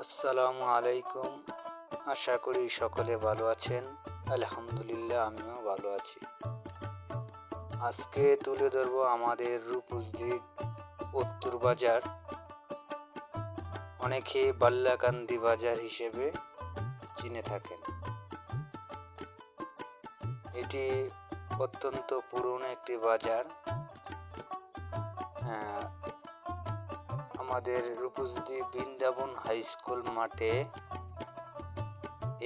আসসালামু আলাইকুম। আশা করি সকলে ভালো আছেন। আলহামদুলিল্লাহ, আমিও ভালো আছি। আজকে তুলে ধরবো আমাদের রূপসদিক উত্তর বাজার। অনেকে বাল্লাকান্দি বাজার হিসেবে চিনে থাকেন। এটি অত্যন্ত পুরনো একটি বাজার। আমাদের রূপসদি বৃন্দাবন হাই স্কুল মাঠে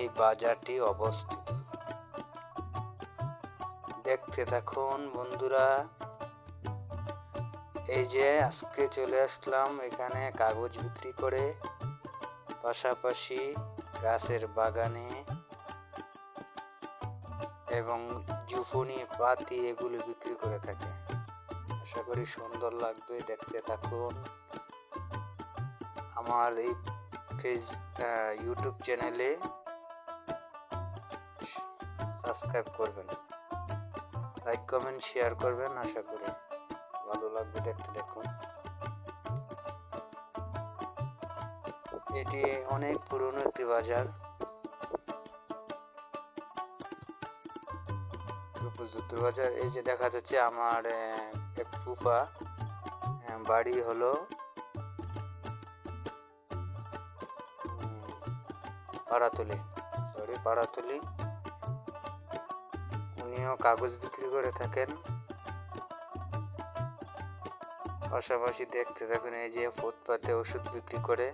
এই বাজারটি অবস্থিত। দেখতে থাকুন বন্ধুরা, এই যে আজকে চলে আসলাম এখানে কাগজ বিক্রি করে, পাশাপাশি গাছের বাগানে এবং জুফনি পাতি এগুলো বিক্রি করে থাকে। আশা করি সুন্দর লাগবে, দেখতে থাকুন। আমার এই ফেস ইউটিউব চ্যানেলে সাবস্ক্রাইব করবেন। লাইক কমেন্ট শেয়ার করবেন, আশা করি ভালো লাগবে দেখতে দেখুন। এটি অনেক পুরনো একটি বাজার। বাজার, এই যে দেখা যাচ্ছে আমার এক ফুফা বাড়ি হলো পাড়াতলি সরি পাড়াতলি উনিও কাগজ বিক্রি করে থাকেন। পাশাপাশি দেখতে থাকেন এই যে ফুটপাতে ওষুধ বিক্রি করে।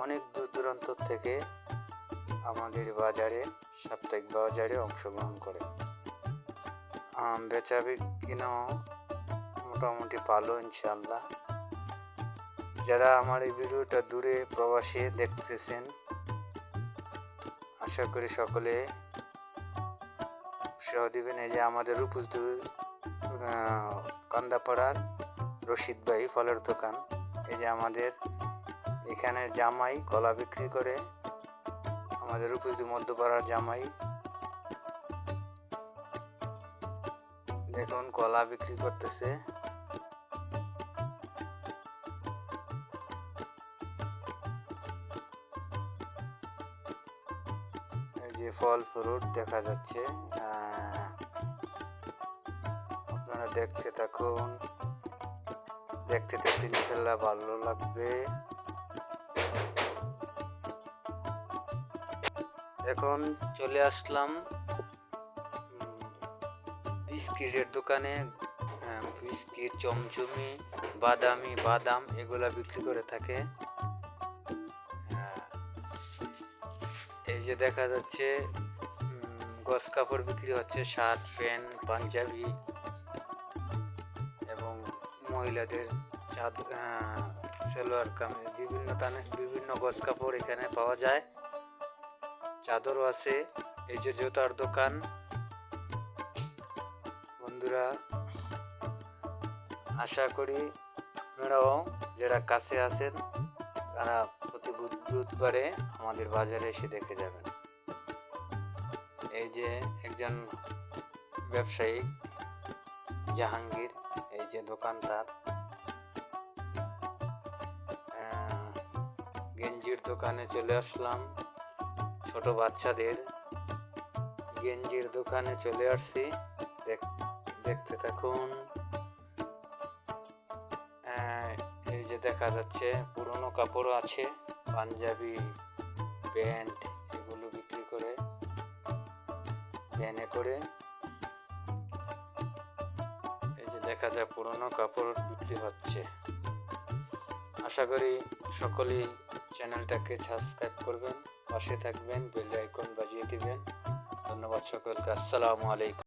অনেক দূর দূরান্ত থেকে আমাদের বাজারে, সাপ্তাহিক বাজারে অংশগ্রহণ করে। আম বেচা বিক্রিও মোটামুটি ভালো ইনশাল্লাহ যারা আমার এই ভিডিওটা দূরে প্রবাসে দেখতেছেন আশা করি সকলে উৎসাহ দিবেন। এই যে আমাদের রূপস কান্দাপাড়ার রশিদ ভাই, ফলের দোকান। এই যে আমাদের এখানের জামাই কলা বিক্রি করে, আমাদের রূপসদি মধ্যপাড়ার জামাই। দেখুন, কলা বিক্রি করতেছে। যে ফল ফ্রুট দেখা যাচ্ছে আপনারা দেখতে থাকুন। দেখতে দেখতে ইনশাল্লাহ ভালো লাগবে। এখন চলে আসলাম বিস্কিটের দোকানে। আহ, বিস্কিট চমচমি বাদামি বাদাম এগুলা বিক্রি করে থাকে। এই যে দেখা যাচ্ছে গস কাপড় বিক্রি হচ্ছে, শার্ট, প্যান্ট, পাঞ্জাবি এবং মহিলাদের চাদ সালোয়ার কামিজ, বিভিন্ন তানে বিভিন্ন গস কাপড় এখানে পাওয়া যায়। চাদরও আছে, এই যে জুতার দোকান। বন্ধুরা, আশা করি আপনারাও যারা কাছে আছেন, তারা প্রতি বুধবারে আমাদের বাজারে এসে দেখে যাবেন। এই যে একজন ব্যবসায়ী জাহাঙ্গীর এই যে দোকান তার আহ, গেঞ্জির দোকানে চলে আসলাম ছোট বাচ্চাদের। গেঞ্জির দোকানে চলে আসছি দেখ- দেখতে থাকুন। এই যে দেখা যাচ্ছে পুরনো কাপড়ও আছে। পাঞ্জাবি, প্যান্ট এগুলো বিক্রি করে ভ্যানে করে এই যে দেখা যায় পুরনো কাপড় বিক্রি হচ্ছে। আশা করি সকলেই চ্যানেলটাকে সাবস্ক্রাইব করবেন, পাশে থাকবেন, বেল আইকন বাজিয়ে দিবেন। ধন্যবাদ সকলকে, আসসালামু আলাইকুম।